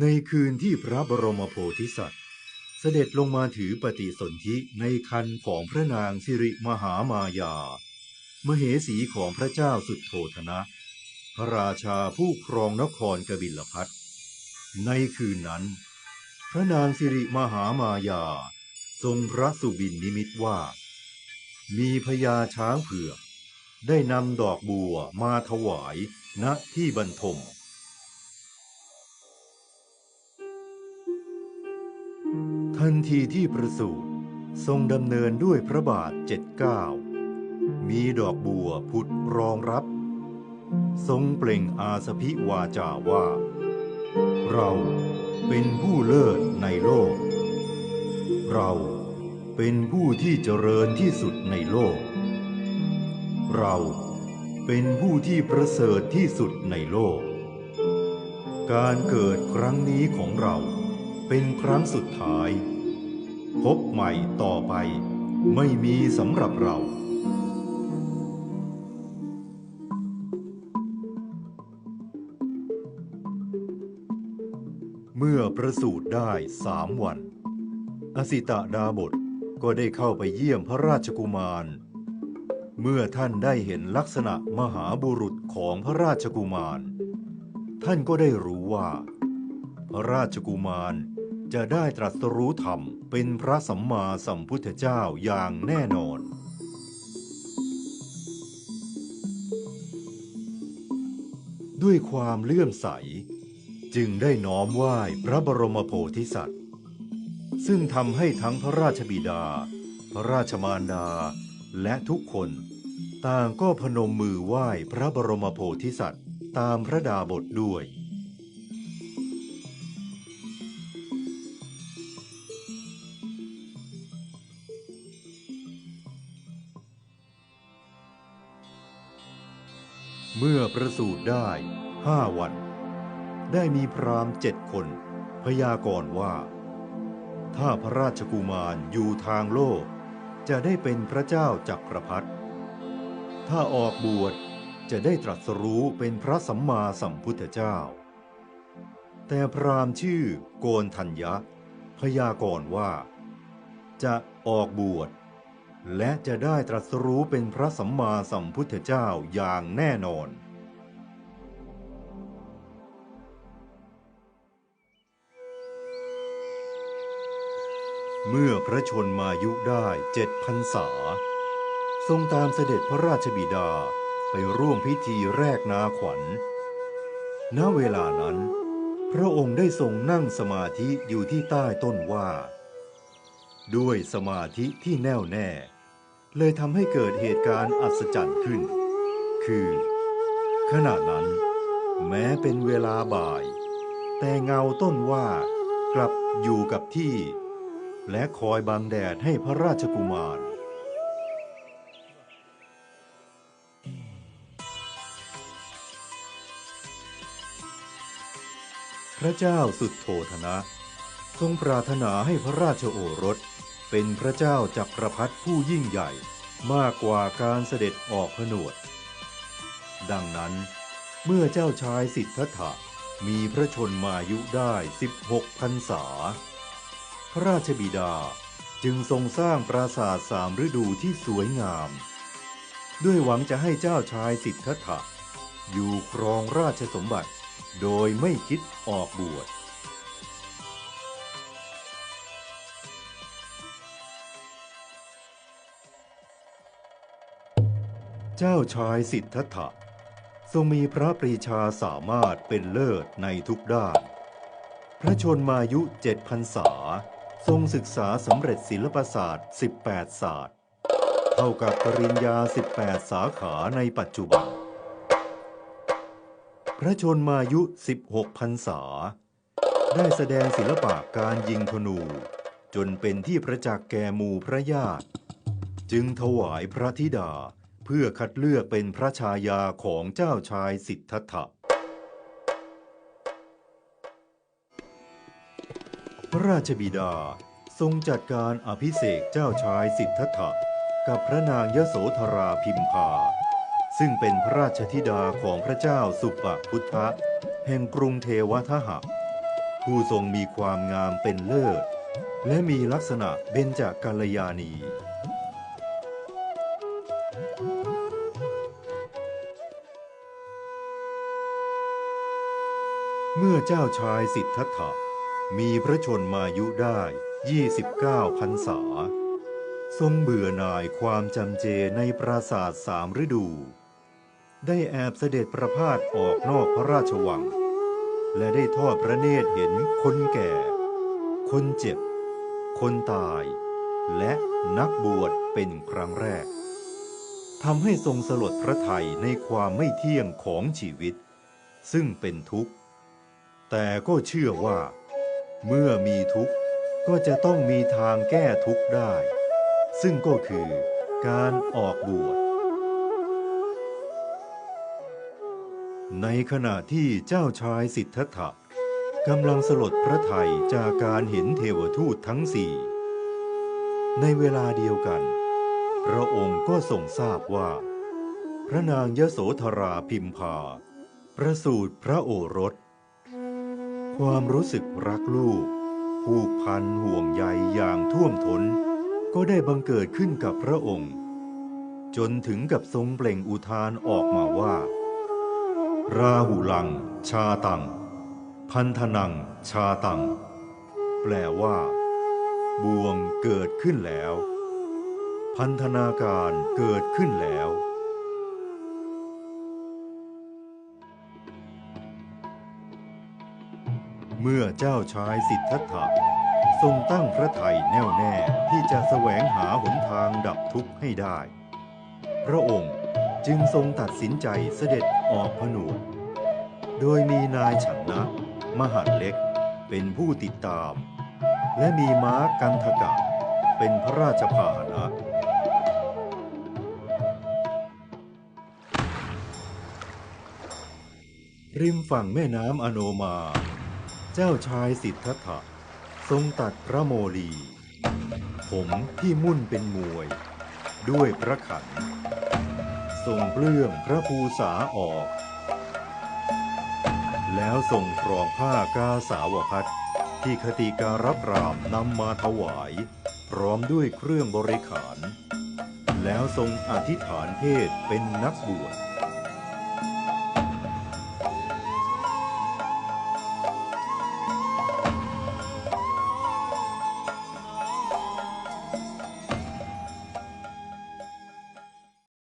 ในคืนที่พระบรมโพธิสัตว์ เสด็จลงมาถือปฏิสนธิในคันของพระนางสิริมหามายา มเหสีของพระเจ้าสุดโทธนะ พระราชาผู้ครองนครกบิลพัทในคืนนั้น พระนางสิริมหามายา ทรงพระสุบินนิมิตว่า มีพญาช้างเผือกได้นำดอกบัวมาถวายณที่บรรทม ทันทีที่ประสูติทรงดำเนินด้วยพระบาทเจ็ดเก้ามีดอกบัวผุดรองรับ ทรงเปล่งอาสพิวาจาว่า เราเป็นผู้เลิศในโลก เราเป็นผู้ที่เจริญที่สุดในโลก เราเป็นผู้ที่ประเสริฐที่สุดในโลก การเกิดครั้งนี้ของเราเป็นครั้งสุดท้าย พบใหม่ต่อไป ไม่มีสำหรับเราเมื่อประสูติได้สามวัน อสิตะดาบทก็ได้เข้าไปเยี่ยมพระราชกุมาร เมื่อท่านได้เห็นลักษณะมหาบุรุษของพระราชกุมาร ท่านก็ได้รู้ว่า พระราชกุมาร จะได้ตรัสรู้ธรรมเป็นพระสัมมาสัมพุทธเจ้าอย่างแน่นอนด้วยความเลื่อมใส จึงได้น้อมไหว้พระบรมโพธิสัตว์ ซึ่งทำให้ทั้งพระราชบิดา พระราชมารดา และทุกคนต่างก็พนมมือไหว้พระบรมโพธิสัตว์ ตามพระดาบทด้วย เมื่อประสูติได้ห้าวัน ได้มีพราหมณ์เจ็ดคน พยากรณ์ว่า ถ้าพระราชกุมารอยู่ทางโลก จะได้เป็นพระเจ้าจักรพรรดิถ้าออกบวชจะได้ตรัสรู้เป็นพระสัมมาสัมพุทธเจ้า แต่พราหมณ์ชื่อโกนทัญญะ พยากรณ์ว่า จะออกบวช และจะได้ตรัสรู้เป็นพระสัมมาสัมพุทธเจ้าอย่างแน่นอน เมื่อพระชนมายุได้เจ็ดพรรษา ทรงตามเสด็จพระราชบิดาไปร่วมพิธีแรกนาขวัญ ณ เวลานั้น พระองค์ได้ทรงนั่งสมาธิอยู่ที่ใต้ต้นว่าด้วยสมาธิที่แน่วแน่ เลยทำให้เกิดเหตุการณ์อัศจรรย์ขึ้น คือ ขณะนั้น แม้เป็นเวลาบ่าย แต่เงาต้นว่ากลับอยู่กับที่ และคอยบังแดดให้พระราชกุมารพระเจ้าสุดโทธนะ ทรงปรารถนาให้พระราชโอรส เป็นพระเจ้าจักรพรรดิผู้ยิ่งใหญ่มากกว่าการเสด็จออกผนวด ดังนั้น เมื่อเจ้าชายสิทธัตถะมีพระชนมายุได้ 16พรรษา พระราชบิดาจึงทรงสร้างปราสาทสามฤดูที่สวยงาม ด้วยหวังจะให้เจ้าชายสิทธัตถะอยู่ครองราชสมบัติโดยไม่คิดออกบวช จ้าชายสิทธัตถะทรงมีพระปรีชาสามารถเป็นเลิศในทุกด้าน พระชนมายุเจ็ดพรรษา ทรงศึกษาสำเร็จศิลปศาสตร์ 18 ศาสตร์ เท่ากับปริญญา 18 สาขาในปัจจุบัน พระชนมายุ 16 พรรษา ได้แสดงศิลปะการยิงธนู จนเป็นที่ประจักษ์แก่หมู่พระญาติ จึงถวายพระธิดา เพื่อคัดเลือกเป็นพระชายาของเจ้าชายสิทธัตถะ พระราชบิดาทรงจัดการอภิเษกเจ้าชายสิทธัตถะ กับพระนางยโสธราพิมพา ซึ่งเป็นพระราชธิดาของพระเจ้าสุปพุทธะ แห่งกรุงเทวทหะ ผู้ทรงมีความงามเป็นเลิศ และมีลักษณะเบญจกัลยาณี เมื่อเจ้าชายสิทธัตถะมีพระชนมายุได้ 29พรรษา ทรงเบื่อหน่ายความจำเจในปราสาทสามฤดู ได้แอบเสด็จประพาสออกนอกพระราชวัง และได้ทอดพระเนตรเห็นคนแก่ คนเจ็บ คนตาย และนักบวชเป็นครั้งแรกทำให้ทรงสลดพระไทยในความไม่เที่ยงของชีวิต ซึ่งเป็นทุกข์ แต่ก็เชื่อว่า เมื่อมีทุกข์ก็จะต้องมีทางแก้ทุกข์ได้ ซึ่งก็คือการออกบวช ในขณะที่เจ้าชายสิทธัตถะกำลังสลดพระทัยจากการเห็นเทวทูตทั้งสี่ ในเวลาเดียวกัน พระองค์ก็ทรงทราบว่า พระนางยโสธราพิมพา ประสูติพระโอรส ความรู้สึกรักลูก ผูกพันห่วงใยอย่างท่วมทน้น ก็ได้บังเกิดขึ้นกับพระองค์ จนถึงกับทรงเปล่งอุทานออกมาว่า ราหุลัง ชาตัง พันธนัง ชาตัง แปลว่าบวงเกิดขึ้นแล้ว พันธนาการเกิดขึ้นแล้ว เมื่อเจ้าชายสิทธัตถะทรงตั้งพระทัยแน่วแน่ที่จะแสวงหาหนทางดับทุกข์ให้ได้ พระองค์จึงทรงตัดสินใจเสด็จออกผนวดโดยมีนายฉันนะ มหัดเล็กเป็นผู้ติดตาม และมีม้ากันทกะเป็นพระราชพาหนะริมฝั่งแม่น้ำอโนมา เจ้าชายสิทธัตถะทรงตัดพระโมลี ผมที่มุ่นเป็นมวย ด้วยพระขัน ทรงเปลื้องพระภูษาออก แล้วทรงครองผ้ากาสาวพัดที่คติการพรามนำมาถวาย พร้อมด้วยเครื่องบริขาร แล้วทรงอธิษฐานเพศเป็นนักบวช